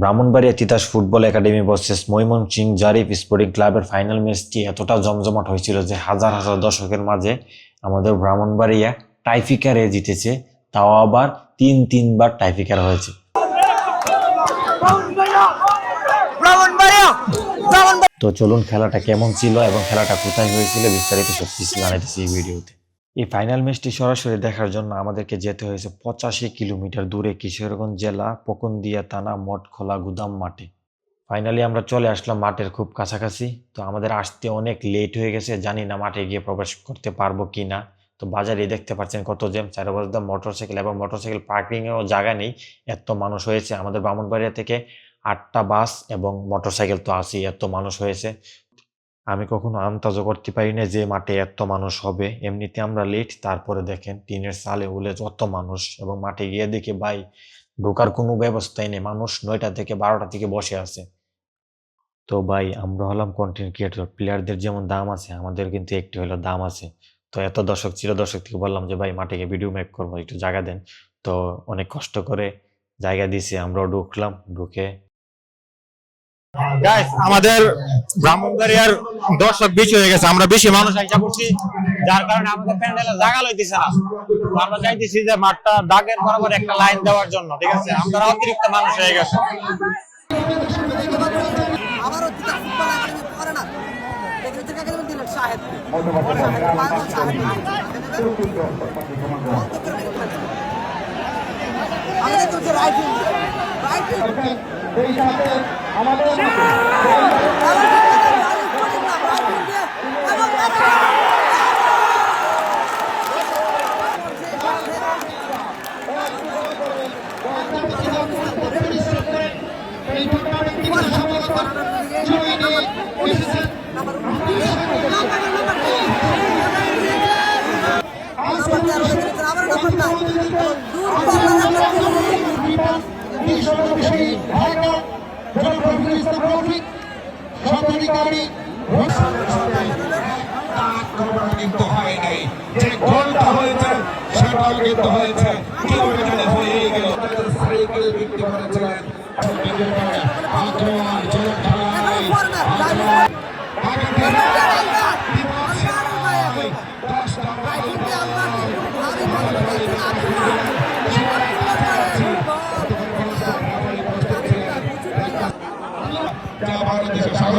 Brahmanbaria Titas football academy versus Mymensingh Jarif sporting ক্লাবের final ম্যাচটি এতটা জমজমাট হয়েছিল যে হাজার হাজার দর্শকের মাঝে আমাদের ব্রাহ্মণবাড়িয়া টাইফিকারে জিতেছে তাও আবার তিন তিনবার টাইফিকার হয়েছে। তো চলুন খেলাটা কেমন ছিল এবং খেলাটা কোথায় হয়েছিল বিস্তারিত সব কিছু জানাইতেছি এই ভিডিওতে। এই ফাইনাল ম্যাচটি সরাসরি দেখার জন্য আমাদেরকে যেতে হয়েছে পঁচাশি কিলোমিটার দূরে কিশোরগঞ্জ জেলা পকন্দিয়া থানা মঠখোলা গুদাম মাঠে। ফাইনালি আমরা চলে আসলাম মাঠের খুব কাছাকাছি। তো আমাদের আসতে অনেক লেট হয়ে গেছে, জানি না মাঠে গিয়ে প্রবেশ করতে পারব কি না তো বাজারে দেখতে পাচ্ছেন কত জেম জ্যাম চারবাজদা মোটরসাইকেল এবং মোটরসাইকেল পার্কিংয়েও জায়গা নেই। এত মানুষ হয়েছে আমাদের ব্রাহ্মণবাড়িয়া থেকে আটটা বাস এবং মোটরসাইকেল তো আসি এত মানুষ হয়েছে। আমি কখনো আন্দাজও করতে পারি না যে মাঠে এত মানুষ হবে। এমনিতে আমরা লেট তারপরে দেখেন টিনের সালে উলে যত মানুষ এবং মাঠে গিয়ে দেখি, ভাই, ঢোকার কোনো ব্যবস্থাই নেই। মানুষ নয়টা থেকে বারোটা থেকে বসে আছে। তো ভাই, আমরা হলাম কন্টেন্ট ক্রিয়েটর প্লেয়ারদের যেমন দাম আছে, আমাদের কিন্তু একটি হলো দাম আছে। তো এত দর্শক চির দর্শক থেকে বললাম যে, ভাই, মাঠে গিয়ে ভিডিও মেক করব, একটু জায়গা দেন। তো অনেক কষ্ট করে জায়গা দিয়েছি, আমরাও ঢুকলাম, ঢুকে আমাদের ব্রাহ্মণবাড়িয়ার দর্শক বেশি হয়ে গেছে। আমরা বেশি মানুষ আইসা করছি যার কারণে আমাদের প্যান্ডেলে জায়গা লইতেছে না। আমরা চাইতেছি যে মাঠটা দাগের বরাবর একটা লাইন দেওয়ার জন্য, ঠিক আছে? আমরা অতিরিক্ত মানুষ হয়ে গেছে। আবারও দিকে ফুটবল একাডেমি করে না দেখলে থেকে একাডেমি দিলেন শাহেদ আমাদের তো হচ্ছে রাইট টুর্নামেন্টটিকে সমর্থন জয়িনী এসেছেন কিন্তু হয় নাই যে গোলটা হয়েছে সেটাও কিন্তু হয়েছে কীভাবে যেন হয়ে গেল সাইকেল বিক্রি করেছিলেন আগ্রহ জোর খেলায় আগে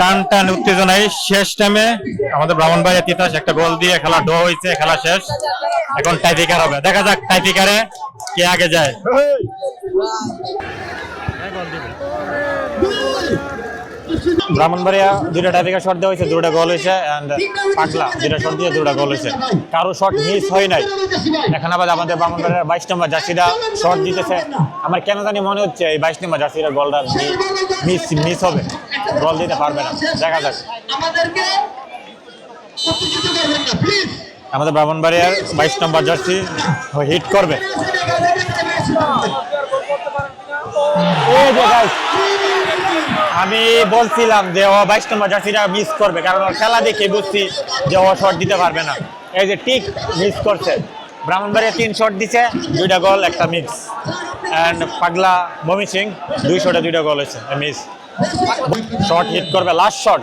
টান টান উত্তেজনায় শেষ টাইমে আমাদের ব্রাহ্মণবাড়িয়া তিতাস একটা গোল দিয়ে খেলা ড্র হয়েছে, খেলা শেষ। এখন টাইপিকার হবে। দেখা যাক টাইপিকারে কে আগে যায়। ব্রাহ্মণবাড়িয়া দুইটা টাইপিকার শট দেওয়া হয়েছে দুটা গোল হয়েছে এন্ড পাগলা দুটা শট দিয়ে দুটা গোল হয়েছে। কারও শট মিস হয় নাই। এখন আবার আমাদের ব্রাহ্মণবাড়িয়ার বাইশ নম্বর জার্সিটা শট দিতেছে। আমার কেন জানি মনে হচ্ছে এই বাইশ নম্বর জার্সিটা গোলটা মিস মিস হবে। গোল দিতে পারবে না। দেখা যাক। আমাদের ব্রাহ্মণবাড়িয়ার বাইশ নম্বর জার্সি হিট করবে। এই যে আমি বলছিলাম যে, ও বাইশ নম্বর জার্সিটা মিস করবে, কারণ ওর খেলা দেখে বুঝছি যে ও শট দিতে পারবে না। এই যে ঠিক মিস করছে। ব্রাহ্মণবাড়িয়া তিন শট দিছে, দুইটা গোল একটা মিক্স অ্যান্ড পাগলা মমি সিং, দুই শটে দুইটা গোল হয়েছে মিস শট হিট করবে last shot!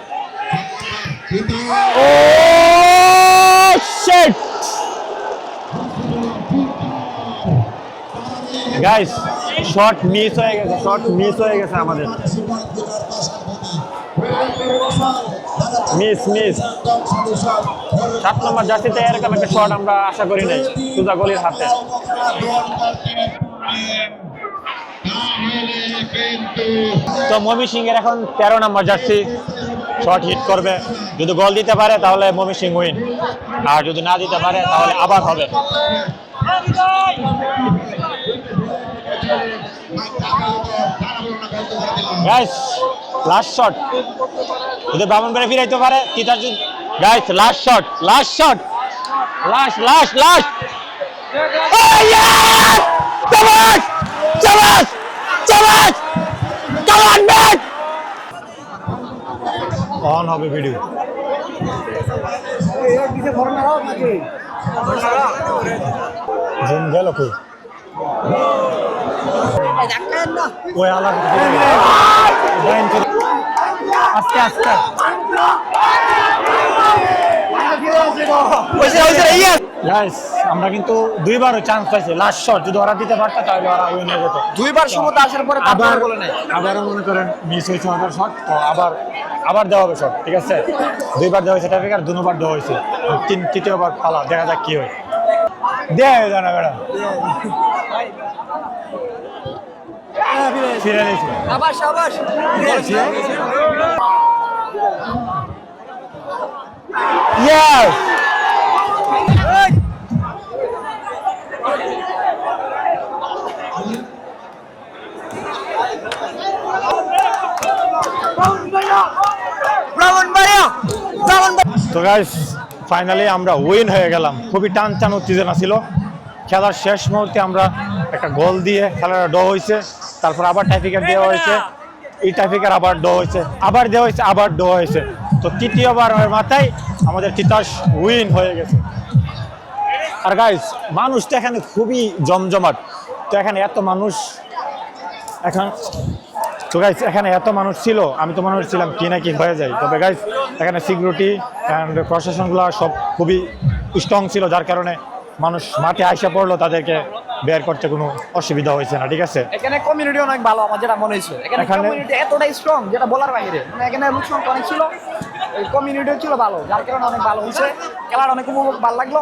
Guys shot miss হয়ে গেছে শট মিস হয়ে গেছে আমাদের। মিস মিস সাত নম্বর জার্সিতে এরকম একটা শট আমরা আশা করি নাই, সুজা গলির হাতে। তো মমি সিং এর এখন তেরো নম্বর জার্সি শট হিট করবে। যদি গোল দিতে পারে, তাহলে মমি সিং উইন আর যদি না দিতে পারে, তাহলে আবার হবে। গাইস লাস্ট শট যদি ব্রাহ্মণ করে ফিরাইতে পারে teacher guys last shot last shot last last last চাবাস চাবাস চাবাস চাবাস ব্যাট অন হবে ভিডিও জুম গেল কই? ওই আলার আস্তে আস্তে। আমরা কিন্তু দুইবারও চান্স পাইছি। লাস্ট শট যদি ওরা দিতে পারতো তাহলে ওরা উইন হয়ে যেত। দুইবার সমুদ্র আসার পরে আবার বলে নাই। আবারও মনে করেন মিস হয়েছে ওদের শট তো আবার আবার দেওয়া হবে শট ঠিক আছে? দুইবার দেওয়া হয়েছে ট্রাফিক আর দুবার দেওয়া হয়েছে। তিন তৃতীয়বার পালা দেখা যাক কি হয়। দেয়া হয়ে জানা বেড়া ফিরে নিয়েছি আবার সাবাস। Yes! তো গাইস ফাইনালি আমরা উইন হয়ে গেলাম। খুবই টান টান উত্তেজনা ছিল। খেলার শেষ মুহূর্তে আমরা একটা গোল দিয়ে খেলাটা ড হয়েছে। তারপর আবার টাইফিকার দেওয়া হয়েছে। এই টাইফিকার আবার ড হয়েছে। আবার দেওয়া হয়েছে আবার ড হয়েছে। তো তৃতীয়বার মাথায় আমাদের তিতাস উইন হয়ে গেছে। আর গাইস মানুষটা এখানে খুবই জমজমাট। তো এখানে এত মানুষ এখন তো গাইস এখানে এত মানুষ ছিল আমি তো মনে হচ্ছিলাম কি না কি হয়ে যায়। তবে গাইস এখানে সিকিউরিটি অ্যান্ড প্রশাসনগুলো সব খুবই স্ট্রং ছিল যার কারণে মানুষ মাঠে আইসা পড়ল তাদেরকে। বের করতে কোনো অসুবিধা হয়েছে না ঠিক আছে? এখানে কমিউনিটি অনেক ভালো আমার যেটা মনে হয়েছে। এখানে কমিউনিটি এতটাই স্ট্রং যেটা বলার বাইরে। মানে এখানে লোক সংখ্যা অনেক ছিল কমিউনিটিও ছিল ভালো যার কারণে অনেক ভালো হয়েছে। খেলার অনেক উপভোগ ভালো লাগল।